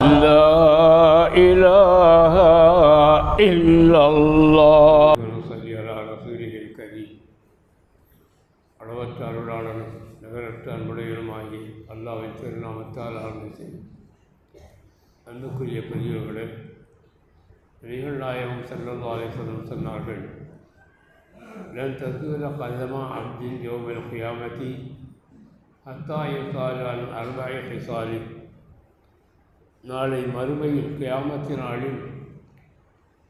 لا إله إلا الله صلي على رسوله الكريم அளவற்ற அருளாளனும் நிகரற்ற அன்புடையனுமாகி அல்லாவின் திருநாமத்தால் ஆரம்பி செய்யும் அன்புக்குரிய பெரியவர்களே நபிகள் நாயகம் செல்லல்லா அலிஸ்வரம் சொன்னார்கள் லன் தஸ்வீர கதமா அப்தின் யோமில் கியாமதி ஹத்தாயு சாலான் அருபாய ஹிசாலி நாளை மறுமையில் கியாமத்து நாளில்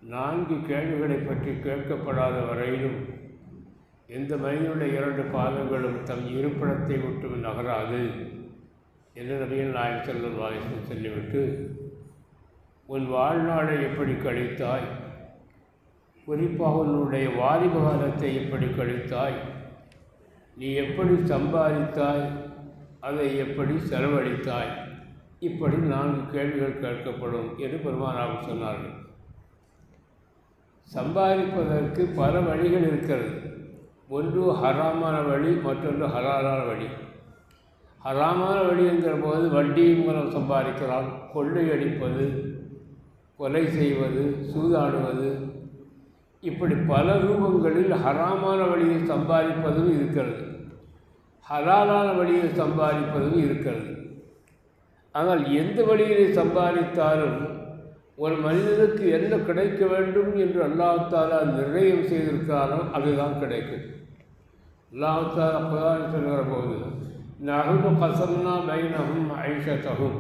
நான்கு கேள்விகளை பற்றி கேட்கப்படாத வரையிலும் எந்த மனிதனுடைய இரண்டு பாதங்களும் தம் இருப்பிடத்தை விட்டு நகராது என்று நபிகள் நாயகம் செல்லும் வாரிசு சொல்லிவிட்டு உன் வாழ்நாளை எப்படி கழித்தாய்? குறிப்பாக உன்னுடைய வாலிப காலத்தை எப்படி கழித்தாய்? நீ எப்படி சம்பாதித்தாய்? அதை எப்படி செலவழித்தாய்? இப்படி நான்கு கேள்விகள் கேட்கப்படும் என்று பெருமானாக சொன்னார்கள். சம்பாதிப்பதற்கு பல வழிகள் இருக்கிறது. ஒன்று ஹராமான வழி மற்றொன்று ஹலாலான வழி. ஹராமான வழி என்கிற போது வட்டியின் மூலம் சம்பாதிக்கலாம் கொள்ளையடிப்பது கொலை செய்வது சூதாடுவது. இப்படி பல ரூபங்களில் ஹராமான வழியில் சம்பாதிப்பதும் இருக்கிறது. ஹலாலான வழியில் சம்பாதிப்பதும் இருக்கிறது. ஆனால் எந்த வழியிலே சம்பாதித்தாலும் ஒரு மனிதனுக்கு என்ன கிடைக்க வேண்டும் என்று அல்லாஹாலா நிர்ணயம் செய்திருக்கிறாரோ அதுதான் கிடைக்கும். அல்லாஹாலா குரான் சொல்கிற போது நகுனு கசம்னா பைனகும் ஐஷத்தகும்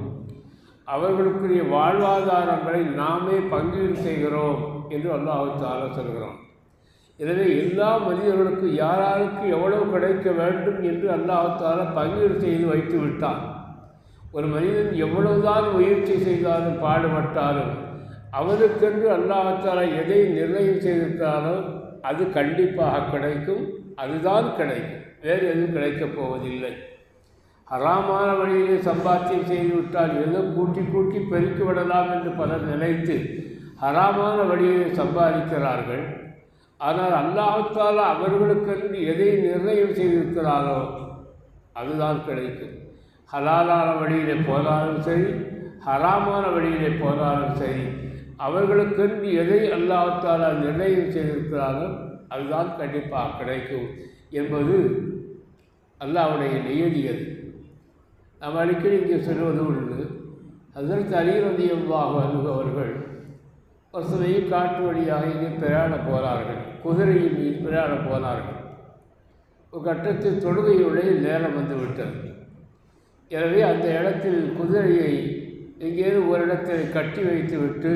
அவர்களுக்குரிய வாழ்வாதாரங்களை நாமே பங்கீடு செய்கிறோம் என்று அல்லாஹாலா சொல்கிறோம் எனவே எல்லா மனிதர்களுக்கும் யாராருக்கு எவ்வளவு கிடைக்க வேண்டும் என்று அல்லாஹாலா பங்கீடு செய்து வைத்து விட்டான். ஒரு மனிதன் எவ்வளவுதான் முயற்சி செய்தாலும் பாடுபட்டாலும் அவனுக்கென்று அல்லாஹால எதை நிர்ணயம் செய்திருக்கிறாரோ அது கண்டிப்பாக கிடைக்கும் அதுதான் கிடைக்கும். வேறு எதுவும் கிடைக்கப் போவதில்லை. ஹராமான வழியிலே சம்பாத்தியம் செய்துவிட்டால் ஏதோ கூட்டி கூட்டி பெருக்கி விடலாம் என்று பலர் நினைத்து ஹராமான வழியிலே சம்பாதிக்கிறார்கள். ஆனால் அல்லாஹால அவர்களுக்கென்று எதை நிர்ணயம் செய்திருக்கிறாரோ அதுதான் கிடைக்கும். ஹலாலான வழியிலே போனாலும் சரி ஹராமான வழியிலே போனாலும் சரி அவர்களுக்கென்று எதை அல்லாஹாலா நிர்ணயம் செய்திருக்கிறாரோ அதுதான் கண்டிப்பாக கிடைக்கும் என்பது அல்லாவுடைய நியதியது நாம் அடிக்கடி இங்கே சொல்வது உண்டு அதற்கு அலிரதியம்பாக அவர்கள் ஒரு சமயம் காட்டு வழியாக இங்கே பிரயாண போனார்கள் குதிரையின் மீது பிரயாண போனார்கள். ஒரு கட்டத்தில் தொழுகையுடைய நேரம் வந்து விட்டது. எனவே அந்த இடத்தில் குதிரையை எங்கேயும் ஒரு இடத்தில் கட்டி வைத்துவிட்டு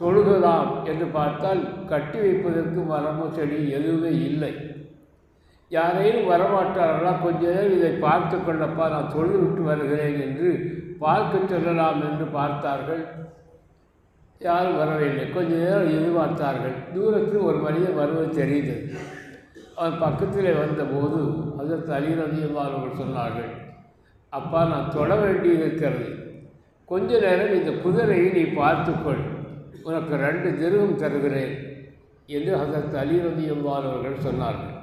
தொழுகலாம் என்று பார்த்தால் கட்டி வைப்பதற்கு மரமோ செடி எதுவுமே இல்லை. யாரையும் வரமாட்டார்களா? கொஞ்ச நேரம் இதை பார்த்து கொள்ளப்பா நான் தொழுது விட்டு வருகிறேன் என்று பார்க்க சொல்லலாம் என்று பார்த்தார்கள். யாரும் வரவில்லை. கொஞ்ச நேரம் எதிர்பார்த்தார்கள். தூரத்தில் ஒரு மனிதன் வருவது தெரியுது அவன் பக்கத்தில் வந்தபோது அதற்கு அலிரதியமானவர்கள் சொன்னார்கள். அப்பா நான் தொட வேண்டி இருக்கிறது கொஞ்ச நேரம் இந்த குதிரையை நீ பார்த்துக்கொள். உனக்கு ரெண்டு திருவம் தருகிறேன் என்று அதற்கு அலிரதியம்பானவர்கள் சொன்னார்கள்.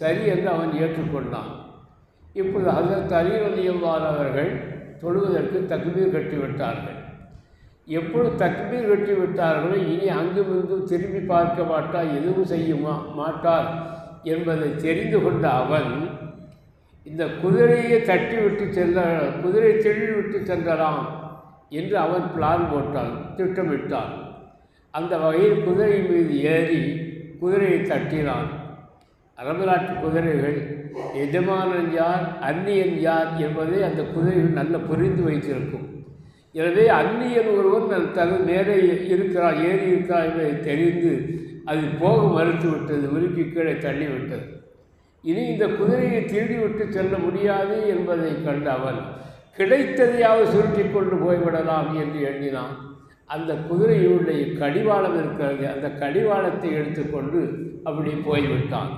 சரி என்று அவன் ஏற்றுக்கொண்டான். இப்பொழுது அதற்கு அலிரதியம்பானவர்கள் தொழுவதற்கு தக்பீர் கட்டிவிட்டார்கள். எப்பொழுது தக்பீர் கட்டி விட்டார்களோ இனி அங்கும் இங்கும் திரும்பி பார்க்க மாட்டார் எதுவும் செய்யுமா மாட்டார் என்பதை தெரிந்து கொண்ட அவன் இந்த குதிரையை தட்டி விட்டு செல்ல குதிரை தெளி விட்டு சென்றலாம் என்று அவன் பிளான் போட்டான் திட்டமிட்டான். அந்த வகையில் குதிரை மீது ஏறி குதிரையை தட்டினான். அரபு நாட்டு குதிரைகள் எஜமானன் யார் அந்நியன் யார் என்பதை அந்த குதிரைகள் நல்ல புரிந்து வைத்திருக்கும். எனவே அந்நியன் ஒருவன் தன் நேரே இருக்கிறான் ஏறி இருக்கிறான் என்பதை தெரிந்து அது போக மறுத்து விட்டது உருக்கி கீழே தள்ளிவிட்டது. இனி இந்த குதிரையை திருடிவிட்டு செல்ல முடியாது என்பதை கண்ட அவன் கிடைத்ததையாவது சுருட்டி கொண்டு போய்விடலாம் என்று எண்ணினான். அந்த குதிரையுடைய கடிவாளம் இருக்கிறது அந்த கடிவாளத்தை எடுத்துக்கொண்டு அப்படி போய்விட்டான்.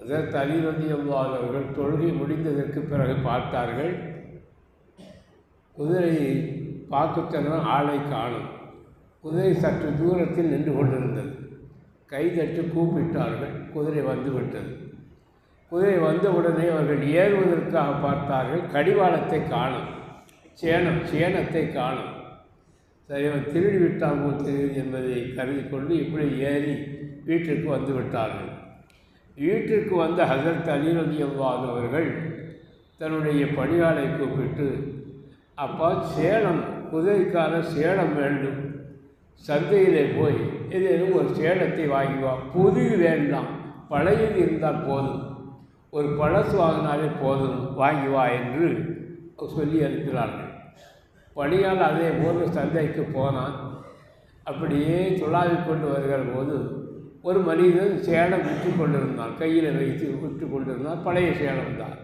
அதற்கு அலிரதியம்வாதவர்கள் தொழுகை முடிந்ததற்கு பிறகு பார்த்தார்கள் குதிரையை பார்க்க சென்றால் ஆளை காணும். குதிரை சற்று தூரத்தில் நின்று கொண்டிருந்தது. கைதட்டு கூப்பிட்டார்கள். குதிரை வந்துவிட்டது குதிரை குதிரை வந்தவுடனே அவர்கள் ஏறுவதற்காக பார்த்தார்கள். கடிவாளத்தை காணும். சேனம் சேனத்தை காணும். சரி அவன் திருடி விட்டாமோ தெரியுது என்பதை கருதி கொண்டு இப்படி ஏறி வீட்டிற்கு வந்து விட்டார்கள். வீட்டிற்கு வந்த ஹசரத் அலிரதியவாதவர்கள் தன்னுடைய பணியாளை கூப்பிட்டு அப்பா சேலம் குதிரைக்கான சேலம் வேண்டும். சந்தையிலே போய் ஏதேனும் ஒரு சேலத்தை வாங்கி வா புது வேண்டாம். பழையது இருந்தால் போதும். ஒரு பழசு வாங்கினாலே போதும். வாங்கி வா என்று சொல்லி அனுப்பினார்கள். பணியால் அதே போது சந்தைக்கு போனான். அப்படியே துளாவிக் கொண்டு வருகிற போது ஒரு மனிதன் சேலம் விற்று கொண்டிருந்தான். கையில் வைத்து விற்று கொண்டிருந்தான். பழைய சேலம் தான்.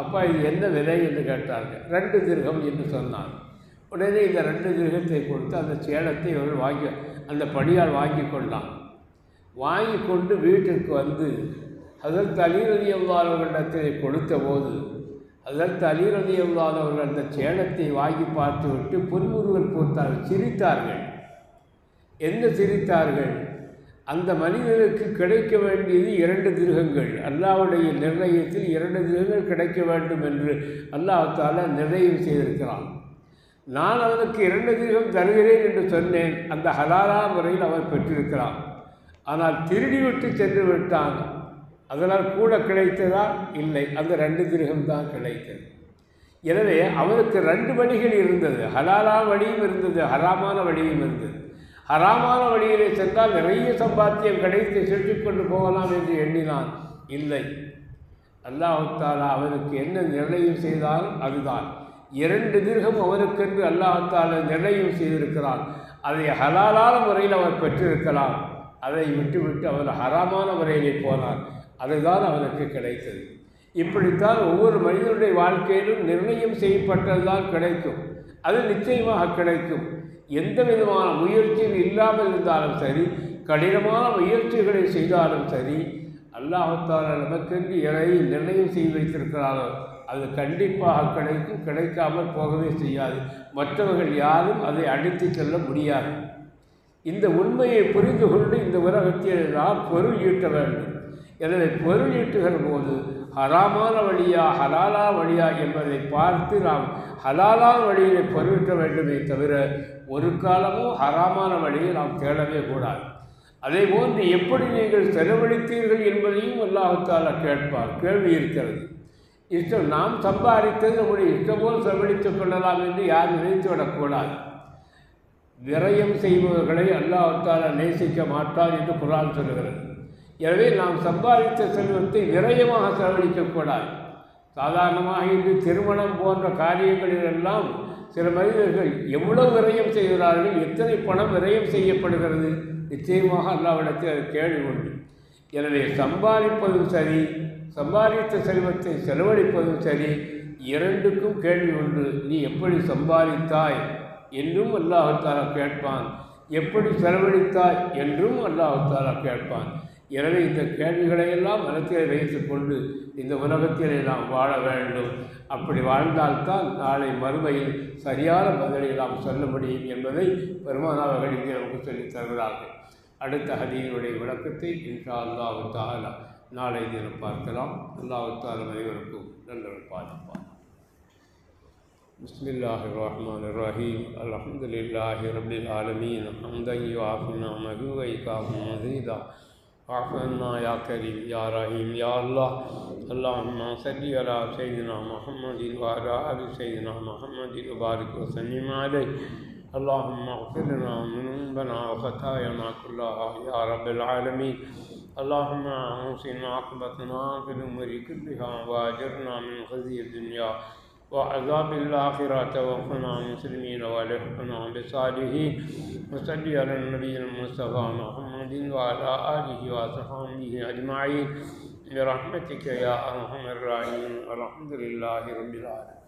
அப்பா இது என்ன விலை என்று கேட்டார்கள். ரெண்டு திருகம் என்று சொன்னான். உடனே இந்த ரெண்டு திருகத்தை கொடுத்து அந்த சேலத்தை இவர்கள் வாங்கி அந்த பணியால் வாங்கி கொண்டான். வாங்கி கொண்டு வீட்டிற்கு வந்து அதற்கு அலிரதி அவர்களிடத்தில் கொடுத்த போது அதற்கு அலிரதி அவர்கள் அந்த சேலத்தை வாங்கி பார்த்துவிட்டு புன்முறுவல் பூத்தார்கள் சிரித்தார்கள். என்ன சிரித்தார்கள்? அந்த மனிதனுக்கு கிடைக்க வேண்டியது இரண்டு திருகங்கள். அல்லாவுடைய நிர்ணயத்தில் இரண்டு திருகங்கள் கிடைக்க வேண்டும் என்று அல்லாஹால நிர்ணயம் செய்திருக்கிறான். நான் அவனுக்கு இரண்டு திருகம் தருகிறேன் என்று சொன்னேன். அந்த ஹலாலா முறையில் அவன் பெற்றிருக்கிறான். ஆனால் திருடிவிட்டு சென்று விட்டான். அதனால் கூட கிடைத்ததா? இல்லை. அந்த ரெண்டு திருகம் தான் கிடைத்தது. எனவே அவனுக்கு ரெண்டு வழிகள் இருந்தது. ஹலாலா வழியும் இருந்தது ஹராமான வழியும் இருந்தது. ஹராமான வழியிலே சென்றால் நிறைய சம்பாத்தியம் கிடைத்து செலுத்திக் கொண்டு போகலாம் என்று எண்ணினான். இல்லை. அல்லாஹாலா அவனுக்கு என்ன நிர்ணயம் செய்தால் அதுதான். இரண்டு திருகம் அவருக்கென்று அல்லாஹால நிர்ணயம் செய்திருக்கிறான். அதை ஹலாலான முறையில் அவர் பெற்றிருக்கலாம். அதை விட்டுவிட்டு அவர் ஹராமான முறையிலே போனார். அதுதான் அவனுக்கு கிடைத்தது. இப்படித்தான் ஒவ்வொரு மனிதனுடைய வாழ்க்கையிலும் நிர்ணயம் செய்யப்பட்டதுதான் கிடைக்கும். அது நிச்சயமாக கிடைக்கும். எந்த விதமான முயற்சியும் இல்லாமல் இருந்தாலும் சரி கடினமான முயற்சிகளை செய்தாலும் சரி அல்லாஹால நமக்கென்று எதை நிர்ணயம் செய்து வைத்திருக்கிறார்கள் அது கண்டிப்பாக கிடைக்கும். கிடைக்காமல் போகவே செய்யாது. மற்றவர்கள் யாரும் அதை அடித்து செல்ல முடியாது. இந்த உண்மையை புரிந்து கொண்டு இந்த உலகத்தில் நாம் பொருள் ஈட்ட வேண்டும். எனவே பொருள் ஈட்டுகிற போது ஹராமான வழியா ஹலாலா வழியா என்பதை பார்த்து நாம் ஹலாலா வழியிலே பொருளீட்ட வேண்டுமே தவிர ஒரு காலமும் ஹராமான வழியை நாம் தேடவே கூடாது. அதே போன்று எப்படி நீங்கள் செலவழித்தீர்கள் என்பதையும் அல்லாஹால கேட்பார். கேள்வி இருக்கிறது. இஷ்டம் நாம் சம்பாதித்தது நம்முடைய இஷ்டம் போல் செலவழித்துக் கொள்ளலாம் என்று யார் நினைத்து விடக்கூடாது. விரயம் செய்பவர்களை அல்லாஹால நேசிக்க மாட்டார் என்று குரான் சொல்லுகிறது. எனவே நாம் சம்பாதித்த செல்வத்தை விரயமாக செலவழிக்கக்கூடாது சாதாரணமாக இன்று திருமணம் போன்ற காரியங்களிலெல்லாம் சில மனிதர்கள் எவ்வளவு விரயம் செய்கிறார்கள் எத்தனை பணம் விரயம் செய்யப்படுகிறது நிச்சயமாக அல்லாவிடத்தில் அது கேள்வி உண்டு. எனவே சம்பாதிப்பதும் சரி சம்பாதித்த செல்வத்தை செலவழிப்பதும் சரி இரண்டுக்கும் கேள்வி உண்டு. நீ எப்படி சம்பாதித்தாய்? என்றும் அல்லாஹாலா கேட்பான். எப்படி செலவழித்தாய்? என்றும் அல்லாஹாலா கேட்பான். எனவே இந்த கேள்விகளையெல்லாம் மனத்தில் மனத்தில் வைத்துக்கொண்டு இந்த உலகத்திலே நாம் வாழ வேண்டும். அப்படி வாழ்ந்தால்தான் நாளை மறுமையில் சரியான பதிலை நாம் சொல்ல முடியும் என்பதை பெருமானாவர்கள் இங்கே நமக்கு சொல்லித் தருகிறார்கள். அடுத்த ஹதீனுடைய விளக்கத்தை இன்ஷா அல்லாஹு தாலா நாளை தினம் பார்க்கலாம் அல்லாஹு தாலா அனைவருக்கும் நல்லவர் பாதிப்பார் بسم الله الرحمن الرحيم الحمد لله رب العالمين حمدا يعافي نعمه ويكافئ مزيدا واعف عنا يا كريم يا رحيم يا الله اللهم صل على سيدنا محمد وعلى ال سيدنا محمد وبارك وسلم عليه اللهم اغفر لنا ذنوبنا وخطايانا كلها يا رب العالمين. اللهم احسن عاقبتنا في الامور كلها واجرنا من خزي الدنيا وعذاب الآخرة توفنا مسلمين والحقنا بصالحين وصل على النبي المصطفى محمد وعلى آله وصحبه أجمعين. برحمتك يا أرحم الراحمين. الحمد لله رب العالمين.